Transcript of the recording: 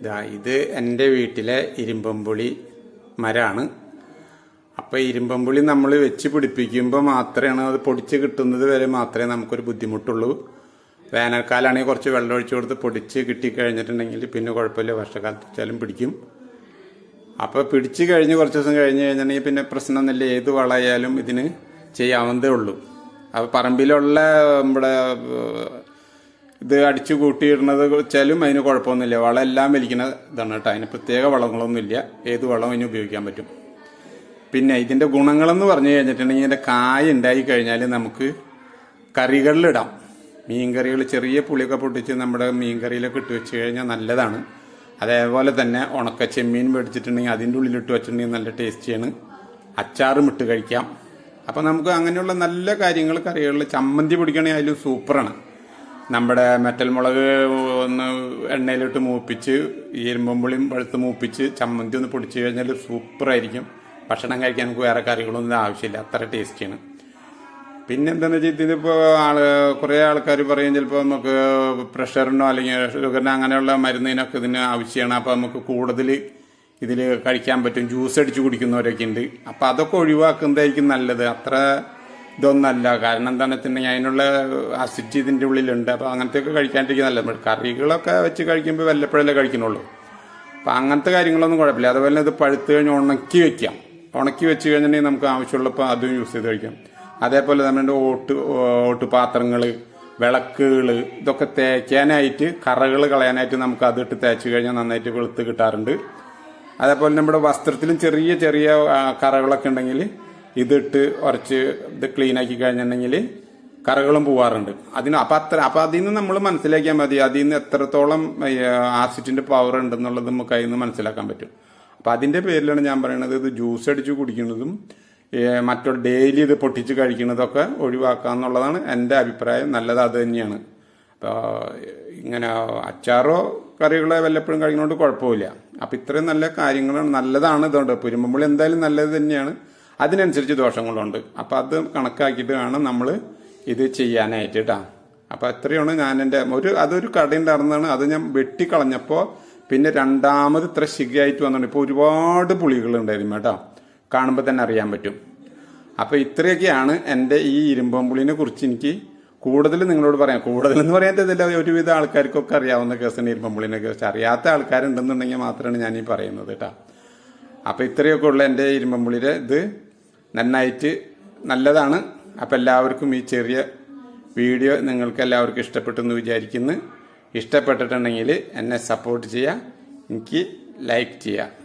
ഇതാ ഇത് എന്റെ വീട്ടിലെ ഇരുമ്പമ്പുളി മരമാണ് അപ്പോൾ ഇരുമ്പമ്പുളി നമ്മൾ വെച്ച് പിടിപ്പിക്കുമ്പോൾ മാത്രമാണ് അത് പൊടിച്ച് കിട്ടുന്നത് വരെ മാത്രമേ നമുക്കൊരു ബുദ്ധിമുട്ടുള്ളൂ. വേനൽക്കാലാണെങ്കിൽ കുറച്ച് വെള്ളം ഒഴിച്ചു കൊടുത്ത് പൊടിച്ച് കിട്ടിക്കഴിഞ്ഞിട്ടുണ്ടെങ്കിൽ പിന്നെ കുഴപ്പമില്ല വർഷക്കാലത്ത് വെച്ചാലും പിടിക്കും. അപ്പോൾ പിടിച്ച് കഴിഞ്ഞ് കുറച്ച് ദിവസം കഴിഞ്ഞ് കഴിഞ്ഞിട്ടുണ്ടെങ്കിൽ പിന്നെ പ്രശ്നമൊന്നുമില്ല ഏത് വളമായാലും ഇതിന് ചെയ്യാവുന്നതേ ഉള്ളൂ. അപ്പോൾ പറമ്പിലുള്ള നമ്മുടെ ഇത് അടിച്ചു കൂട്ടിയിടുന്നത് വെച്ചാലും അതിന് കുഴപ്പമൊന്നുമില്ല. വളം എല്ലാം വലിക്കുന്ന ഇതാണ് കേട്ടോ. അതിന് പ്രത്യേക വളങ്ങളൊന്നുമില്ല. ഏത് വളവും അതിന് ഉപയോഗിക്കാൻ പറ്റും. പിന്നെ ഇതിന്റെ ഗുണങ്ങളെന്ന് പറഞ്ഞു കഴിഞ്ഞിട്ടുണ്ടെങ്കിൽ ഇതിന്റെ കായ ഉണ്ടായി കഴിഞ്ഞാൽ നമുക്ക് കറികളിലിടാം. മീൻകറികൾ ചെറിയ പുളിയൊക്കെ പൊട്ടിച്ച് നമ്മുടെ മീൻകറിയിലൊക്കെ ഇട്ട് വെച്ച് കഴിഞ്ഞാൽ നല്ലതാണ്. അതേപോലെ തന്നെ ഉണക്ക ചെമ്മീൻ മേടിച്ചിട്ടുണ്ടെങ്കിൽ അതിന്റെ ഉള്ളിലിട്ട് വെച്ചിട്ടുണ്ടെങ്കിൽ നല്ല ടേസ്റ്റിയാണ്. അച്ചാറും ഇട്ട് കഴിക്കാം. അപ്പോൾ നമുക്ക് അങ്ങനെയുള്ള നല്ല കാര്യങ്ങൾ കറികളിൽ ചമ്മന്തി പൊടിക്കണമെങ്കിൽ സൂപ്പറാണ്. നമ്മുടെ മെറ്റൽ മുളക് ഒന്ന് എണ്ണയിലിട്ട് മൂപ്പിച്ച് ഇരുമ്പുളിയും വെളുത്ത് മൂപ്പിച്ച് ചമ്മന്തി ഒന്ന് പൊടിച്ച് കഴിഞ്ഞാൽ സൂപ്പറായിരിക്കും. ഭക്ഷണം കഴിക്കാൻ നമുക്ക് വേറെ കറികളൊന്നും ആവശ്യമില്ല. അത്ര ടേസ്റ്റിയാണ് പിന്നെ എന്താണെന്ന് വെച്ചാൽ ഇതിപ്പോൾ ആൾ കുറേ ആൾക്കാർ പറയും ചിലപ്പോൾ നമുക്ക് പ്രഷറിനോ അല്ലെങ്കിൽ ഷുഗറിനോ അങ്ങനെയുള്ള മരുന്നിനൊക്കെ ഇതിന് ആവശ്യമാണ്. അപ്പോൾ നമുക്ക് കൂടുതൽ ഇതിൽ കഴിക്കാൻ പറ്റും. ജ്യൂസ് അടിച്ച് കുടിക്കുന്നവരൊക്കെ ഉണ്ട്. അപ്പോൾ അതൊക്കെ ഒഴിവാക്കുന്നതായിരിക്കും നല്ലത്. അത്ര ഇതൊന്നല്ല. കാരണം എന്താണെന്ന് വെച്ചിട്ടുണ്ടെങ്കിൽ അതിനുള്ള അസിഡ് ഇതിന്റെ ഉള്ളിലുണ്ട്. അപ്പോൾ അങ്ങനത്തെയൊക്കെ കഴിക്കാണ്ടിരിക്കുന്നതല്ല നമ്മൾ കറികളൊക്കെ വെച്ച് കഴിക്കുമ്പോൾ വല്ലപ്പോഴല്ലേ കഴിക്കുന്നുള്ളൂ. അപ്പം അങ്ങനത്തെ കാര്യങ്ങളൊന്നും കുഴപ്പമില്ല. അതുപോലെ തന്നെ ഇത് പഴുത്ത് കഴിഞ്ഞ് ഉണക്കി വെക്കാം. ഉണക്കി വെച്ച് കഴിഞ്ഞിട്ടുണ്ടെങ്കിൽ നമുക്ക് ആവശ്യമുള്ളപ്പോൾ അതും യൂസ് ചെയ്ത് കഴിക്കാം. അതേപോലെ നമ്മുടെ ഓട്ട് ഓട്ട് പാത്രങ്ങൾ വിളക്കുകൾ ഇതൊക്കെ തേക്കാനായിട്ട് കറകൾ കളയാനായിട്ട് നമുക്ക് അതിട്ട് തേച്ച് കഴിഞ്ഞാൽ നന്നായിട്ട് വെളുത്ത് കിട്ടാറുണ്ട്. അതേപോലെ നമ്മുടെ വസ്ത്രത്തിലും ചെറിയ ചെറിയ കറകളൊക്കെ ഉണ്ടെങ്കിൽ ഇതിട്ട് കുറച്ച് ഇത് ക്ലീൻ ആക്കി കഴിഞ്ഞിട്ടുണ്ടെങ്കിൽ കറകളും പോവാറുണ്ട്. അതിന് അപ്പം അത്ര അപ്പം അതിൽ നിന്ന് നമ്മൾ മനസ്സിലാക്കിയാൽ മതി. അതിൽ നിന്ന് എത്രത്തോളം ആസിഡിന്റെ പവർ ഉണ്ടെന്നുള്ളത് നമുക്ക് അതിൽ നിന്ന് മനസ്സിലാക്കാൻ പറ്റും. അപ്പം അതിന്റെ പേരിലാണ് ഞാൻ പറയുന്നത് ഇത് ജ്യൂസ് അടിച്ച് കുടിക്കുന്നതും മറ്റോ ഡെയിലി ഇത് പൊട്ടിച്ച് കഴിക്കുന്നതൊക്കെ ഒഴിവാക്കുക എന്നുള്ളതാണ് എന്റെ അഭിപ്രായം. നല്ലത് അത് തന്നെയാണ്. അപ്പോൾ ഇങ്ങനെ അച്ചാറോ കറികളോ വല്ലപ്പോഴും കഴിക്കുന്നതുകൊണ്ട് കുഴപ്പമില്ല. അപ്പം ഇത്രയും നല്ല കാര്യങ്ങളാണ്. നല്ലതാണ് ഇതുകൊണ്ട്. പുരുമ്പുള്ളി എന്തായാലും നല്ലത് തന്നെയാണ്. അതിനനുസരിച്ച് ദോഷങ്ങളുണ്ട്. അപ്പം അത് കണക്കാക്കിയിട്ട് വേണം നമ്മൾ ഇത് ചെയ്യാനായിട്ട്. കേട്ടോ അപ്പം അത്രയാണ് ഞാൻ എന്റെ ഒരു അതൊരു കടയുണ്ടായിരുന്നതാണ് അത് ഞാൻ വെട്ടിക്കളഞ്ഞപ്പോൾ പിന്നെ രണ്ടാമത് ഇത്ര ശിഖയായിട്ട് വന്നിട്ടുണ്ട് ഇപ്പോൾ ഒരുപാട് പുളികളുണ്ടായിരുന്നു കേട്ടോ. കാണുമ്പോൾ തന്നെ അറിയാൻ പറ്റും. അപ്പോൾ ഇത്രയൊക്കെയാണ് എന്റെ ഈ ഇരുമ്പമ്പുളിനെ കുറിച്ച് എനിക്ക് കൂടുതൽ നിങ്ങളോട് പറയാം. കൂടുതലെന്ന് പറയാത്തതല്ല ഒരുവിധ ആൾക്കാർക്കൊക്കെ അറിയാവുന്ന കേസാണ് ഇരുമ്പമ്പുളിനെ കുറിച്ച്. അറിയാത്ത ആൾക്കാരുണ്ടെന്നുണ്ടെങ്കിൽ മാത്രമാണ് ഞാൻ പറയുന്നത് കേട്ടോ. അപ്പോൾ ഇത്രയൊക്കെ ഉള്ള എന്റെ ഇരുമ്പമ്പുളിയുടെ ഇത് നന്നായിട്ട് നല്ലതാണ്. അപ്പോൾ എല്ലാവർക്കും ഈ ചെറിയ വീഡിയോ നിങ്ങൾക്ക് എല്ലാവർക്കും ഇഷ്ടപ്പെട്ടെന്ന് വിചാരിക്കുന്നു. ഇഷ്ടപ്പെട്ടിട്ടുണ്ടെങ്കിൽ എന്നെ സപ്പോർട്ട് ചെയ്യുക. എനിക്ക് ലൈക്ക് ചെയ്യുക.